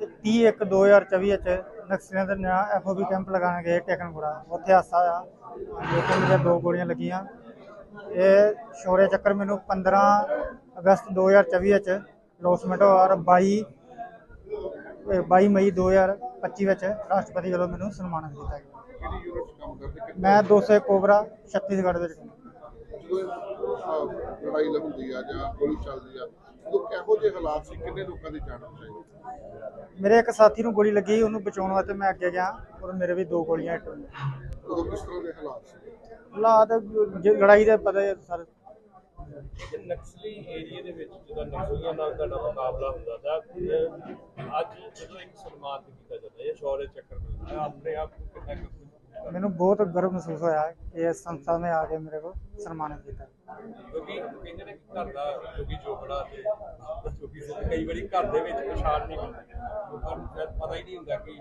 30 ਇੱਕ 2024 ਵਿੱਚ ਨਕਸਲੀਆਂ ਦੇ ਨਿਆ ਐਫਓਬੀ ਕੈਂਪ ਲਗਾਉਣ ਗਏ ਟੇਕਨਪੁਰਾ ਉੱਥੇ ਹਾਸਾ ਆ ਕਿ ਮੇਰੇ ਦੋ ਗੋਲੀਆਂ ਲੱਗੀਆਂ। ਇਹ ਸ਼ੌਰਯ ਚੱਕਰ ਮੈਨੂੰ 15 ਅਗਸਤ 2024 ਵਿੱਚ ਲੋਸਮੈਂਟ ਔਰ 22 ਇਹ 22 ਮਈ 2025 ਵਿੱਚ ਰਾਸ਼ਟਰਪਤੀ ਵੱਲੋਂ ਮੈਨੂੰ ਸਨਮਾਨਿਤ ਕੀਤਾ ਗਿਆ। ਮੈਂ 200 ਕੋਬਰਾ ਛੱਤੀਸਗੜ੍ਹ ਵਿੱਚ। ਜਦੋਂ ਲੜਾਈ ਹੁੰਦੀ ਆ ਜਾਂ ਗੋਲੀ ਚੱਲਦੀ ਆ ਉਦੋਂ ਕਿਹੋ ਜਿਹੇ ਹਾਲਾਤ ਸੀ? ਕਿੰਨੇ ਲੋਕਾਂ ਦੀ ਜਾਨ ਬਚਾਈ ਮੇਰੇ ਇੱਕ ਸਾਥੀ ਨੂੰ ਗੋਲੀ ਲੱਗੀ ਉਹਨੂੰ ਬਚਾਉਣ ਵਾਸਤੇ ਮੈਂ ਅੱਗੇ ਗਿਆ ਔਰ ਮੇਰੇ ਵੀ ਦੋ ਗੋਲੀਆਂ ਹਿੱਟ ਹੋਈਆਂ। ਉਦੋਂ ਕਿਸ ਤਰ੍ਹਾਂ ਦੇ ਹਾਲਾਤ ਸੀ? ਹਾਲਾਤ ਲੜਾਈ ਦੇ ਪਤਾ ਹੀ ਸਰ। ਨਕਸਲੀ ਏਰੀਆ ਦੇ ਵਿੱਚ ਜਦੋਂ ਨਕਸਲੀਆਂ ਨਾਲ ਤੁਹਾਡਾ ਮੁਕਾਬਲਾ ਹੁੰਦਾ ਤਾਂ ਅੱਜ ਜਦੋਂ ਇੱਕ ਸਨਮਾਨ ਕੀਤਾ ਜਾਂਦਾ ਹੈ ਸ਼ੌਰਯ ਚੱਕਰ ਮਿਲਦਾ ਹੈ, ਆਪਣੇ ਆਪ ਨੂੰ ਕਿੰਨਾ ਕੁ? ਮੈਨੂੰ ਬਹੁਤ ਗਰਵ ਮਹਿਸੂਸ ਹੋਇਆ ਕਿ ਇਸ ਸੰਸਥਾ ਨੇ ਆ ਕੇ ਮੇਰੇ को ਸਨਮਾਨਿਤ ਕੀਤਾ। ਕਿਉਂਕਿ ਕਹਿੰਦੇ ਨੇ ਕਿ ਘਰ ਦਾ ਜੋਗੀ ਜੋਗੜਾ ਤੇ ਜੋਗੀ ਸਿੱਧ ਕਈ ਵਾਰੀ ਘਰ ਦੇ ਵਿੱਚ ਪਛਾਣ ਨਹੀਂ ਮਿਲਦੀ ਲੋਕਾਂ ਨੂੰ ਸ਼ਾਇਦ ਪਤਾ ਹੀ ਨਹੀਂ ਹੁੰਦਾ ਕਿ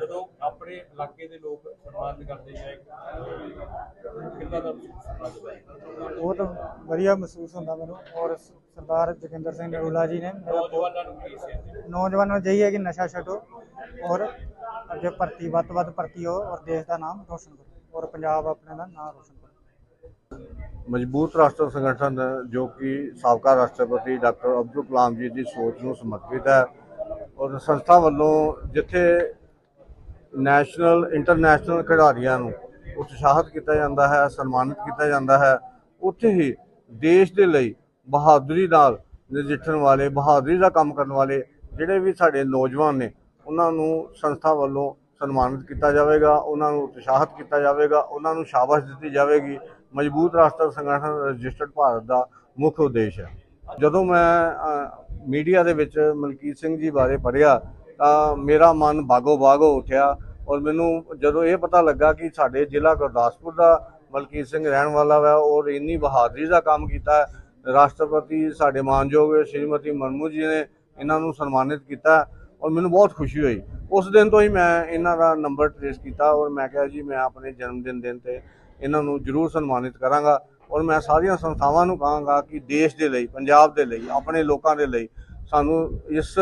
ਜਦੋਂ ਆਪਣੇ ਇਲਾਕੇ ਦੇ ਲੋਕ ਸਨਮਾਨ ਕਰਦੇ ਜਾਂ ਕਿੰਨਾ ਦਾ ਮਹਿਸੂਸ ਹੁੰਦਾ ਹੈ ਬਹੁਤ ਵਧੀਆ ਮਹਿਸੂਸ ਹੁੰਦਾ ਮੈਨੂੰ ਔਰ ਸਰਦਾਰ ਜਗਿੰਦਰ ਸਿੰਘ ਨਰੂਲਾ ਜੀ ਨੇ ਨੌਜਵਾਨਾਂ ਨੂੰ ਕੀ ਸੇਧ ਨੌਜਵਾਨਾਂ ਨੂੰ ਚਾਹੀਏ ਕਿ ਨਸ਼ਾ ਛੱਡੋ ਔਰ ਅੱਗੇ ਭਰਤੀ, ਵੱਧ ਤੋਂ ਵੱਧ ਭਰਤੀ ਹੋ ਔਰ ਦੇਸ਼ ਦਾ ਨਾਮ ਰੋਸ਼ਨ ਕਰੋ ਔਰ ਪੰਜਾਬ ਆਪਣੇ ਦਾ ਨਾਮ ਰੋਸ਼ਨ ਕਰੋ। ਮਜ਼ਬੂਤ ਰਾਸ਼ਟਰ ਸੰਗਠਨ, ਜੋ ਕਿ ਸਾਬਕਾ ਰਾਸ਼ਟਰਪਤੀ ਡਾਕਟਰ ਅਬਦੁਲ ਕਲਾਮ ਜੀ ਦੀ ਸੋਚ ਨੂੰ ਸਮਰਪਿਤ ਹੈ ਔਰ ਸੰਸਥਾ ਵੱਲੋਂ ਜਿੱਥੇ ਨੈਸ਼ਨਲ, ਇੰਟਰਨੈਸ਼ਨਲ ਖਿਡਾਰੀਆਂ ਨੂੰ ਉਤਸ਼ਾਹਿਤ ਕੀਤਾ ਜਾਂਦਾ ਹੈ, ਸਨਮਾਨਿਤ ਕੀਤਾ ਜਾਂਦਾ ਹੈ, ਉੱਥੇ ਹੀ ਦੇਸ਼ ਦੇ ਲਈ ਬਹਾਦਰੀ ਨਾਲ ਨਜਿੱਠਣ ਵਾਲੇ, ਬਹਾਦਰੀ ਦਾ ਕੰਮ ਕਰਨ ਵਾਲੇ ਜਿਹੜੇ ਵੀ ਸਾਡੇ ਨੌਜਵਾਨ ਨੇ ਉਹਨਾਂ ਨੂੰ ਸੰਸਥਾ ਵੱਲੋਂ ਸਨਮਾਨਿਤ ਕੀਤਾ ਜਾਵੇਗਾ, ਉਹਨਾਂ ਨੂੰ ਉਤਸ਼ਾਹਿਤ ਕੀਤਾ ਜਾਵੇਗਾ, ਉਹਨਾਂ ਨੂੰ ਸ਼ਾਬਾਸ਼ ਦਿੱਤੀ ਜਾਵੇਗੀ। ਮਜ਼ਬੂਤ ਰਾਸ਼ਟਰ ਸੰਗਠਨ ਰਜਿਸਟਰਡ ਭਾਰਤ ਦਾ ਮੁੱਖ ਉਦੇਸ਼ ਹੈ। ਜਦੋਂ ਮੈਂ ਮੀਡੀਆ ਦੇ ਵਿੱਚ ਮਲਕੀਤ ਸਿੰਘ ਜੀ ਬਾਰੇ ਪੜ੍ਹਿਆ, ਤਾਂ ਮੇਰਾ ਮਨ ਬਾਗੋ ਬਾਗ ਹੋ ਉੱਠਿਆ ਔਰ ਮੈਨੂੰ ਜਦੋਂ ਇਹ ਪਤਾ ਲੱਗਾ ਕਿ ਸਾਡੇ ਜ਼ਿਲ੍ਹਾ ਗੁਰਦਾਸਪੁਰ ਦਾ ਮਲਕੀਤ ਸਿੰਘ ਰਹਿਣ ਵਾਲਾ ਵਾ, ਔਰ ਇੰਨੀ ਬਹਾਦਰੀ ਦਾ ਕੰਮ ਕੀਤਾ, ਰਾਸ਼ਟਰਪਤੀ ਸਾਡੇ ਮਾਨਯੋਗ ਸ਼੍ਰੀਮਤੀ ਮਨਮੂ ਜੀ ਨੇ ਇਹਨਾਂ ਨੂੰ ਸਨਮਾਨਿਤ ਕੀਤਾ ਔਰ ਮੈਨੂੰ ਬਹੁਤ ਖੁਸ਼ੀ ਹੋਈ। ਉਸ ਦਿਨ ਤੋਂ ਹੀ ਮੈਂ ਇਹਨਾਂ ਦਾ ਨੰਬਰ ਟ੍ਰੇਸ ਕੀਤਾ ਔਰ ਮੈਂ ਕਿਹਾ ਜੀ, ਮੈਂ ਆਪਣੇ ਜਨਮ ਦਿਨ ਦਿਨ ਤੇ ਇਹਨਾਂ ਨੂੰ ਜ਼ਰੂਰ ਸਨਮਾਨਿਤ ਕਰਾਂਗਾ ਔਰ ਮੈਂ ਸਾਰੀਆਂ ਸੰਸਥਾਵਾਂ ਨੂੰ ਕਹਾਂਗਾ ਕਿ ਦੇਸ਼ ਦੇ ਲਈ, ਪੰਜਾਬ ਦੇ ਲਈ, ਆਪਣੇ ਲੋਕਾਂ ਦੇ ਲਈ ਸਾਨੂੰ ਇਸ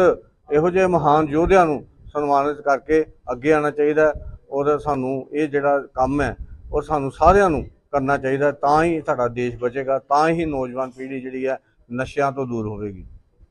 ਇਹੋ ਜਿਹੇ ਮਹਾਨ ਯੋਧਿਆਂ ਨੂੰ ਸਨਮਾਨਿਤ ਕਰਕੇ ਅੱਗੇ ਆਉਣਾ ਚਾਹੀਦਾ ਔਰ ਸਾਨੂੰ ਇਹ ਜਿਹੜਾ ਕੰਮ ਹੈ ਔਰ ਸਾਨੂੰ ਸਾਰਿਆਂ ਨੂੰ ਕਰਨਾ ਚਾਹੀਦਾ ਤਾਂ ਹੀ ਸਾਡਾ ਦੇਸ਼ ਬਚੇਗਾ, ਤਾਂ ਹੀ ਨੌਜਵਾਨ ਪੀੜ੍ਹੀ ਜਿਹੜੀ ਹੈ ਨਸ਼ਿਆਂ ਤੋਂ ਦੂਰ ਹੋਵੇਗੀ।